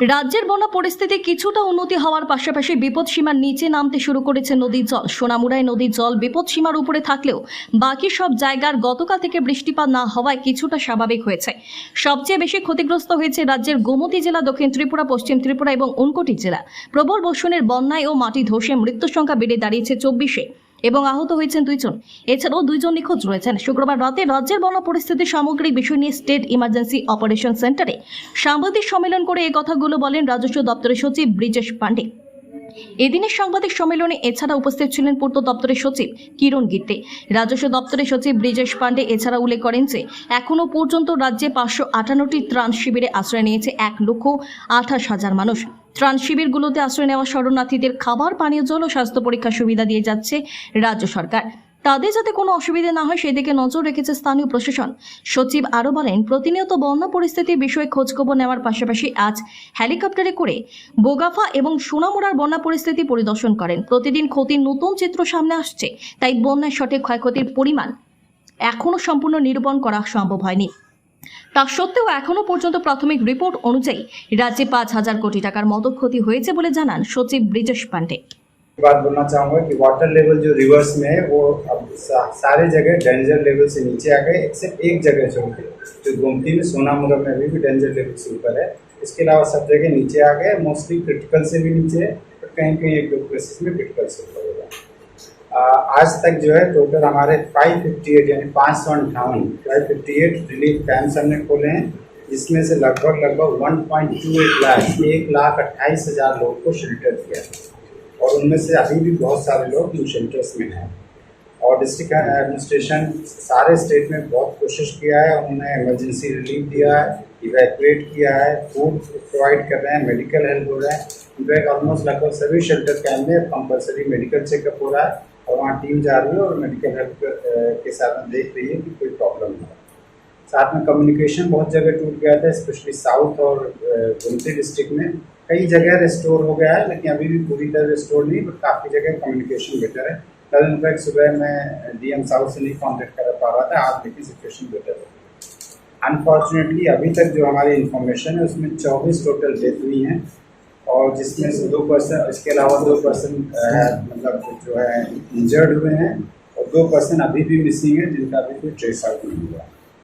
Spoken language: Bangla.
রাজ্যের বন্যা পরিস্থিতি কিছুটা উন্নতি হওয়ার পাশাপাশি বিপদ সীমার নিচে নামতে শুরু করেছে নদীর জল। সোনামুড়ায় নদীর জল বিপদ সীমার উপরে থাকলেও বাকি সব জায়গার গতকাল থেকে বৃষ্টিপাত না হওয়ায় কিছুটা স্বাভাবিক হয়েছে। সবচেয়ে বেশি ক্ষতিগ্রস্ত হয়েছে রাজ্যের গোমতী জেলা, দক্ষিণ ত্রিপুরা, পশ্চিম ত্রিপুরা এবং উনকোটি জেলা। প্রবল বর্ষণের বন্যায় ও মাটি ধসে মৃত্যুর সংখ্যা বেড়ে দাঁড়িয়েছে চব্বিশে। এবং আহত হয়েছেন দুইজন। এছাড়াও দুইজন নিখোঁজ রয়েছেন। শুক্রবার রাতে রাজ্যের বন্যা পরিস্থিতি সামগ্রিক বিষয় নিয়ে স্টেট ইমার্জেন্সি অপারেশন সেন্টারে সাংবাদিক সম্মেলন করে এই কথাগুলো বলেন রাজস্ব দপ্তরের সচিব ব্রিজেশ পান্ডে। এদিনের সাংবাদিক সম্মেলনে এছাড়া উপস্থিত ছিলেন পূর্ত দপ্তরের সচিব কিরণ গিত্তে রাজস্ব দপ্তরের সচিব ব্রিজেশ পান্ডে এছাড়া উল্লেখ করেন যে এখনও পর্যন্ত রাজ্যে পাঁচশো আটান্নটি ত্রাণ শিবিরে আশ্রয় নিয়েছে এক লক্ষ আঠাশ হাজার মানুষ। ত্রাণ শিবিরগুলোতে আশ্রয় নেওয়া শরণার্থীদের খাবার, পানীয়, জল ও স্বাস্থ্য পরীক্ষার সুবিধা দিয়ে যাচ্ছে রাজ্য সরকার। তাদের যাতে কোনো অসুবিধা না হয়, সেদিকে নজর রেখেছে স্থানীয় প্রশাসন। সচিব আরও বলেন, প্রতিনিয়ত বন্যা পরিস্থিতির বিষয়ে খোঁজখবর নেওয়ার পাশাপাশি আজ হেলিকপ্টারে করে বোগাফা এবং সোনামুড়ার বন্যা পরিস্থিতি পরিদর্শন করেন। প্রতিদিন ক্ষতির নতুন চিত্র সামনে আসছে, তাই বন্যার সঠিক ক্ষয়ক্ষতির পরিমাণ এখনও সম্পূর্ণ নিরূপণ করা সম্ভব হয়নি। তা সত্ত্বেও এখনও পর্যন্ত প্রাথমিক রিপোর্ট অনুযায়ী রাজ্যে পাঁচ হাজার কোটি টাকার মতো ক্ষতি হয়েছে বলে জানান সচিব ব্রিজেশ পান্ডে बात बोलना चाहूँगा कि वाटर लेवल जो रिवर्स में है वो अब सा, सारे जगह डेंजर लेवल से नीचे आ गए एक्सेप्ट एक जगह जो होती है जो गोमती में सोनामुरा में अभी भी डेंजर लेवल से ऊपर है इसके अलावा सब जगह नीचे आ गए मोस्टली क्रिटिकल से भी नीचे है और कहीं कहीं एक दो प्लेसेस में क्रिटिकल से ऊपर होगा आ, आज तक जो है टोटल हमारे 558 यानी पाँच सौ अंठावन five fifty eight relief camps हमने खोले हैं। जिसमें से लगभग लगभग 1.28 लाख, एक लाख अट्ठाईस हज़ार लोगों को शेल्टर दिया है। और उनमें से अभी भी बहुत सारे लोग इन शेल्टर्स में हैं। और डिस्ट्रिक्ट एडमिनिस्ट्रेशन सारे स्टेट में बहुत कोशिश किया है, उन्होंने इमरजेंसी रिलीफ दिया है इवैक्यूएट किया है फ़ूड प्रोवाइड कर रहे हैं मेडिकल हेल्प हो रहा है। इनफैक्ट ऑलमोस्ट लगभग सभी शेल्टर कैंप में कंपलसरी मेडिकल चेकअप हो रहा है। वहाँ टीम जा रही है और मेडिकल हेल्प के साथ देख रही है कि कोई प्रॉब्लम ना हो। साथ में कम्युनिकेशन बहुत जगह टूट गया था स्पेशली साउथ और गुमती डिस्ट्रिक्ट में। कई जगह रिस्टोर हो गया है, लेकिन अभी भी पूरी तरह रिस्टोर नहीं बट काफ़ी जगह कम्युनिकेशन बेटर है। कल इनफैक्ट सुबह मैं डीएम साउथ से नहीं कॉन्टेक्ट कर पा रहा था, आज देखिए सिचुएशन बेटर है। अनफॉर्चुनेटली अभी तक जो हमारी इन्फॉर्मेशन है, उसमें चौबीस टोटल डेथ हुई हैं। और जिसमें से दो पर्सन इसके अलावा दो पर्सन मतलब जो है इंजर्ड हुए हैं और दो पर्सन अभी भी मिसिंग है, जिनका अभी कोई ट्रेस आउट नहीं हुआ।